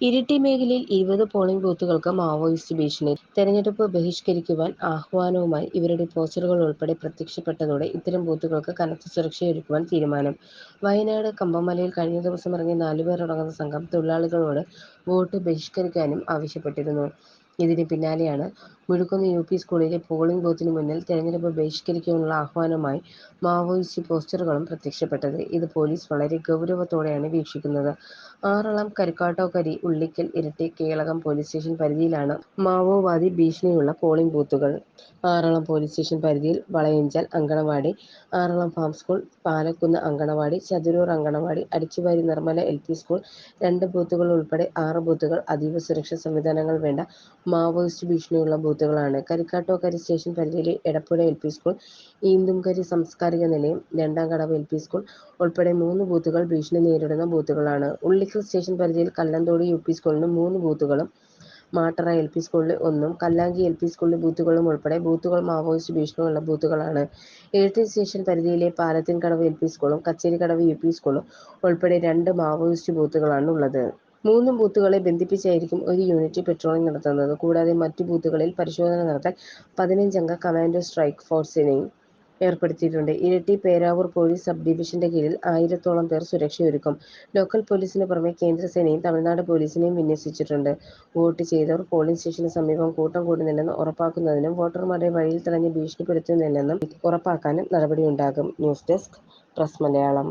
ഇരിട്ടി മേഖലയിൽ ഇരുപത് polling ബൂത്തുകൾക്ക് Maoist ഭീഷണി തെരഞ്ഞെടുപ്പ് ബഹിഷ്കരിക്കുവാൻ ആഹ്വാനവുമായി ഇവരുടെ പോസ്റ്ററുകൾ ഉൾപ്പെടെ പ്രത്യക്ഷപ്പെട്ടതോടെ ഇത്തരം ബൂത്തുകൾക്ക് കനത്ത സുരക്ഷയൊരുക്കുവാൻ തീരുമാനം. വയനാട് കമ്പമലയിൽ കഴിഞ്ഞ ദിവസം ഇറങ്ങിയ നാലുപേരടങ്ങുന്ന സംഘം തൊഴിലാളികളോട് വോട്ട് ബഹിഷ്കരിക്കാനും ആവശ്യപ്പെട്ടിരുന്നു. ഇതിന് പിന്നാലെയാണ് മുഴുക്കുന്ന് യു. പി. സ്കൂളിലെ പോളിംഗ് ബൂത്തിന് മുന്നിൽ തെരഞ്ഞെടുപ്പ് ബഹിഷ്കരിക്കാനുള്ള ആഹ്വാനവുമായി മാവോയിസ്റ്റ് പോസ്റ്ററുകളും പ്രത്യക്ഷപ്പെട്ടത്. ഇത് പോലീസ് വളരെ ഗൗരവത്തോടെയാണ് വീക്ഷിക്കുന്നത്. ആറളം, കരുക്കാട്ടോക്കരി, ഉള്ളിക്കൽ, ഇരട്ടി കേളകം പോലീസ് സ്റ്റേഷൻ പരിധിയിലാണ് മാവോവാദി ഭീഷണിയുള്ള പോളിംഗ് ബൂത്തുകൾ. ആറളം പോലീസ് സ്റ്റേഷൻ പരിധിയിൽ Valayanchal anganwadi, Aralam farm school, Palakkunnu anganwadi, Chathuroor anganwadi, Adichuvari Nirmala L. P. School, രണ്ട് ബൂത്തുകൾ ഉൾപ്പെടെ ആറ് ബൂത്തുകൾ അതീവ സുരക്ഷാ സംവിധാനങ്ങൾ വേണ്ട മാവോയിസ്റ്റ് ഭീഷണിയുള്ള ബൂത്തുകളാണ്. കരിക്കാട്ടോക്കരി സ്റ്റേഷൻ പരിധിയിലെ Edappuzha L. P. School, Eenthumkari സാംസ്കാരിക നിലയം, രണ്ടാം കടവ് എൽ. പി. സ്കൂൾ ഉൾപ്പെടെ മൂന്ന് ബൂത്തുകൾ ഭീഷണി നേരിടുന്ന ബൂത്തുകളാണ്. ഉള്ളിക്കൽ സ്റ്റേഷൻ പരിധിയിൽ കല്ലന്തോട് യു. പി. സ്കൂളിന് മൂന്ന് ബൂത്തുകളും മാട്ടറ എൽ. പി. സ്കൂളിന് ഒന്നും കല്ലാങ്കി എൽ. പി. സ്കൂളിലെ ബൂത്തുകളും ഉൾപ്പെടെ ബൂത്തുകൾ മാവോയിസ്റ്റ് ഭീഷണിയുള്ള ബൂത്തുകളാണ്. എഴുത്തിൽ സ്റ്റേഷൻ പരിധിയിലെ പാലത്തിൻകടവ് എൽ. പി. സ്കൂളും കച്ചേരിക്കടവ് യു. പി. സ്കൂളും ഉൾപ്പെടെ രണ്ട് മാവോയിസ്റ്റ് ബൂത്തുകളാണുള്ളത്. മൂന്ന് ബൂത്തുകളെ ബന്ധിപ്പിച്ചായിരിക്കും ഒരു യൂണിറ്റ് പെട്രോളിംഗ് നടത്തുന്നത്. കൂടാതെ മറ്റു ബൂത്തുകളിൽ പരിശോധന നടത്താൻ പതിനഞ്ചംഗ കമാൻഡോ സ്ട്രൈക്ക് ഫോഴ്സിനെയും ഏർപ്പെടുത്തിയിട്ടുണ്ട്. ഇരട്ടി പേരാവൂർ പോലീസ് സബ് ഡിവിഷന്റെ കീഴിൽ ആയിരത്തോളം പേർ സുരക്ഷയൊരുക്കും. ലോക്കൽ പോലീസിന് പുറമെ കേന്ദ്രസേനയും തമിഴ്നാട് പോലീസിനെയും വിന്യസിച്ചിട്ടുണ്ട്. വോട്ട് ചെയ്തവർ പോളിംഗ് സ്റ്റേഷന് സമീപം കൂട്ടം കൂടുന്നില്ലെന്ന് ഉറപ്പാക്കുന്നതിനും വോട്ടർമാരെ വഴിയിൽ തടഞ്ഞ് ഭീഷണിപ്പെടുത്തുന്നില്ലെന്നും ഉറപ്പാക്കാനും നടപടിയുണ്ടാകും. News desk press Malayalam.